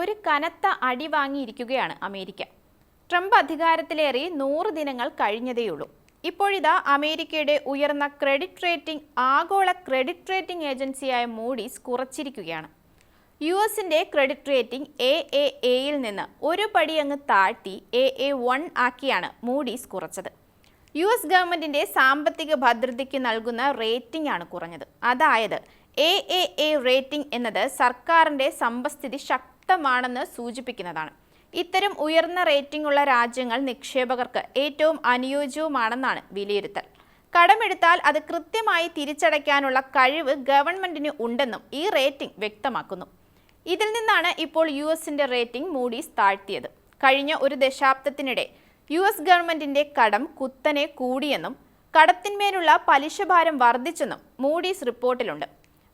ഒരു കനത്ത അടി വാങ്ങിയിരിക്കുകയാണ് അമേരിക്ക. ട്രംപ് അധികാരത്തിലേറി നൂറ് ദിനങ്ങൾ കഴിഞ്ഞതേയുള്ളൂ. ഇപ്പോഴിതാ അമേരിക്കയുടെ ഉയർന്ന ക്രെഡിറ്റ് റേറ്റിംഗ് ആഗോള ക്രെഡിറ്റ് റേറ്റിംഗ് ഏജൻസിയായ മൂഡീസ് കുറച്ചിരിക്കുകയാണ്. യു എസിന്റെ ക്രെഡിറ്റ് റേറ്റിംഗ് എ എ എയിൽ നിന്ന് ഒരു പടി അങ്ങ് താഴ്ത്തി എ എ വൺ ആക്കിയാണ് മൂഡീസ് കുറച്ചത്. യു എസ് ഗവൺമെന്റിന്റെ സാമ്പത്തിക ഭദ്രതയ്ക്ക് നൽകുന്ന റേറ്റിംഗ് ആണ് കുറഞ്ഞത്. അതായത് എ എ എ റേറ്റിംഗ് എന്നത് സർക്കാരിന്റെ സമ്പദ്സ്ഥിതി ശക്തമാണെന്ന് സൂചിപ്പിക്കുന്നതാണ്. ഇത്തരം ഉയർന്ന റേറ്റിംഗ് ഉള്ള രാജ്യങ്ങൾ നിക്ഷേപകർക്ക് ഏറ്റവും അനുയോജ്യവുമാണെന്നാണ് വിലയിരുത്തൽ. കടമെടുത്താൽ അത് കൃത്യമായി തിരിച്ചടയ്ക്കാനുള്ള കഴിവ് ഗവൺമെന്റിന് ഉണ്ടെന്നും ഈ റേറ്റിംഗ് വ്യക്തമാക്കുന്നു. ഇതിൽ നിന്നാണ് ഇപ്പോൾ യു എസിന്റെ റേറ്റിംഗ് മൂഡീസ് താഴ്ത്തിയത്. കഴിഞ്ഞ ഒരു ദശാബ്ദത്തിനിടെ യു എസ് ഗവൺമെന്റിന്റെ കടം കുത്തനെ കൂടിയെന്നും കടത്തിന്മേലുള്ള പലിശ ഭാരം വർദ്ധിച്ചെന്നും മൂഡീസ് റിപ്പോർട്ടിലുണ്ട്.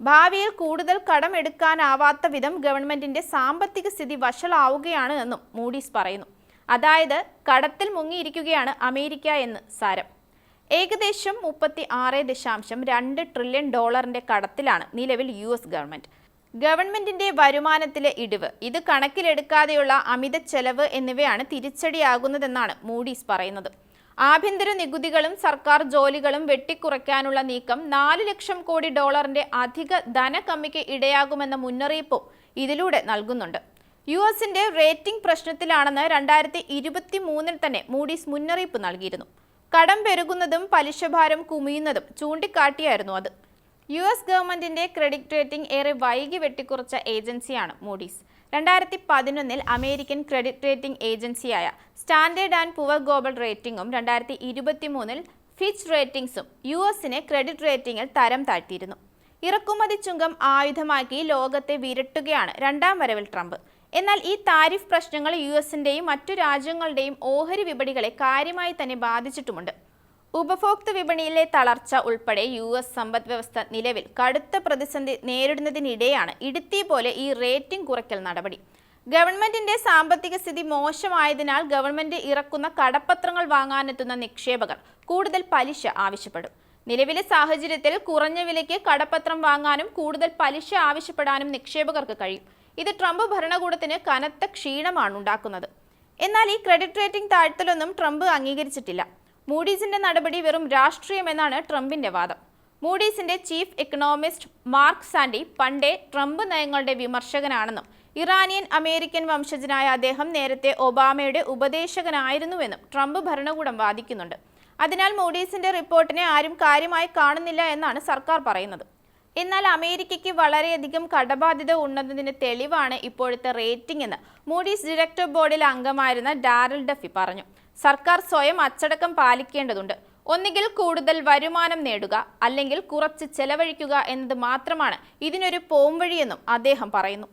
ഭാവിയിൽ കൂടുതൽ കടം എടുക്കാനാവാത്ത വിധം ഗവൺമെന്റിന്റെ സാമ്പത്തിക സ്ഥിതി വഷളാവുകയാണ് എന്നും മൂഡീസ് പറയുന്നു. അതായത് കടത്തിൽ മുങ്ങിയിരിക്കുകയാണ് അമേരിക്ക എന്ന് സാരം. ഏകദേശം മുപ്പത്തി ആറ് ദശാംശം രണ്ട് ട്രില്യൺ ഡോളറിന്റെ കടത്തിലാണ് നിലവിൽ യു എസ് ഗവൺമെന്റ്. ഗവൺമെന്റിന്റെ വരുമാനത്തിലെ ഇടിവ് ഇത് കണക്കിലെടുക്കാതെയുള്ള അമിത ചെലവ് എന്നിവയാണ് തിരിച്ചടിയാകുന്നതെന്നാണ് മൂഡീസ് പറയുന്നത്. ആഭ്യന്തര നികുതികളും സർക്കാർ ജോലികളും വെട്ടിക്കുറയ്ക്കാനുള്ള നീക്കം നാല് ലക്ഷം കോടി ഡോളറിന്റെ അധിക ധനക്കമ്മിക്ക് ഇടയാകുമെന്ന മുന്നറിയിപ്പും ഇതിലൂടെ നൽകുന്നുണ്ട്. യു എസിന്റെ റേറ്റിംഗ് പ്രശ്നത്തിലാണെന്ന് രണ്ടായിരത്തി ഇരുപത്തി മൂന്നിൽ തന്നെ മൂഡീസ് മുന്നറിയിപ്പ് നൽകിയിരുന്നു. കടം പെരുകുന്നതും പലിശഭാരം കുമിയുന്നതും ചൂണ്ടിക്കാട്ടിയായിരുന്നു അത്. യു എസ് ഗവൺമെന്റിന്റെ ക്രെഡിറ്റ് റേറ്റിംഗ് ഏറെ വൈകി വെട്ടിക്കുറച്ച ഏജൻസിയാണ് മൂഡീസ് രണ്ടായിരത്തി പതിനൊന്നിൽ അമേരിക്കൻ ക്രെഡിറ്റ് റേറ്റിംഗ് ഏജൻസിയായ സ്റ്റാൻഡേർഡ് ആൻഡ് പുവർ ഗ്ലോബൽ റേറ്റിംഗും രണ്ടായിരത്തി ഇരുപത്തി മൂന്നിൽ ഫിച്ച് റേറ്റിംഗ്സും യു എസിനെ ക്രെഡിറ്റ് റേറ്റിംഗിൽ തരം താഴ്ത്തിയിരുന്നു. ഇറക്കുമതി ചുങ്കം ആയുധമാക്കി ലോകത്തെ വിരട്ടുകയാണ് രണ്ടാം വരവിൽ ട്രംപ്. എന്നാൽ ഈ താരിഫ് പ്രശ്നങ്ങൾ യു എസിന്റെയും മറ്റു രാജ്യങ്ങളുടെയും ഓഹരി വിപണികളെ കാര്യമായി തന്നെ ബാധിച്ചിട്ടുമുണ്ട്. ഉപഭോക്തൃ വിപണിയിലെ തളർച്ച ഉൾപ്പെടെ യു എസ് സമ്പദ് വ്യവസ്ഥ നിലവിൽ കടുത്ത പ്രതിസന്ധി നേരിടുന്നതിനിടെയാണ് ഇടുത്തി പോലെ ഈ റേറ്റിംഗ് കുറയ്ക്കൽ നടപടി. ഗവൺമെന്റിന്റെ സാമ്പത്തിക സ്ഥിതി മോശമായതിനാൽ ഗവൺമെന്റ് ഇറക്കുന്ന കടപ്പത്രങ്ങൾ വാങ്ങാനെത്തുന്ന നിക്ഷേപകർ കൂടുതൽ പലിശ ആവശ്യപ്പെടും. നിലവിലെ സാഹചര്യത്തിൽ കുറഞ്ഞ വിലയ്ക്ക് കടപ്പത്രം വാങ്ങാനും കൂടുതൽ പലിശ ആവശ്യപ്പെടാനും നിക്ഷേപകർക്ക് കഴിയും. ഇത് ട്രംപ് ഭരണകൂടത്തിന് കനത്ത ക്ഷീണമാണ് ഉണ്ടാക്കുന്നത്. എന്നാൽ ഈ ക്രെഡിറ്റ് റേറ്റിംഗ് താഴ്ത്തലൊന്നും ട്രംപ് അംഗീകരിച്ചിട്ടില്ല. മൂഡീസിന്റെ നടപടി വെറും രാഷ്ട്രീയമെന്നാണ് ട്രംപിന്റെ വാദം. മൂഡീസിന്റെ ചീഫ് എക്കണോമിസ്റ്റ് മാർക്ക് സാൻഡി പണ്ടേ ട്രംപ് നയങ്ങളുടെ വിമർശകനാണെന്നും ഇറാനിയൻ അമേരിക്കൻ വംശജനായ അദ്ദേഹം നേരത്തെ ഒബാമയുടെ ഉപദേശകനായിരുന്നുവെന്നും ട്രംപ് ഭരണകൂടം വാദിക്കുന്നുണ്ട്. അതിനാൽ മൂഡീസിന്റെ റിപ്പോർട്ടിനെ ആരും കാര്യമായി കാണുന്നില്ല എന്നാണ് സർക്കാർ പറയുന്നത്. എന്നാൽ അമേരിക്കയ്ക്ക് വളരെയധികം കടബാധ്യത ഉണ്ടെന്നതിന് തെളിവാണ് ഇപ്പോഴത്തെ റേറ്റിംഗ് എന്ന് മൂഡീസ് ഡയറക്ടർ ബോർഡിൽ അംഗമായിരുന്ന ഡാരൽ ഡഫി പറഞ്ഞു. സർക്കാർ സ്വയം അച്ചടക്കം പാലിക്കേണ്ടതുണ്ട്. ഒന്നുകിൽ കൂടുതൽ വരുമാനം നേടുക അല്ലെങ്കിൽ കുറച്ച് ചെലവഴിക്കുക എന്നത് മാത്രമാണ് ഇതിനൊരു പോംവഴിയെന്നും അദ്ദേഹം പറയുന്നു.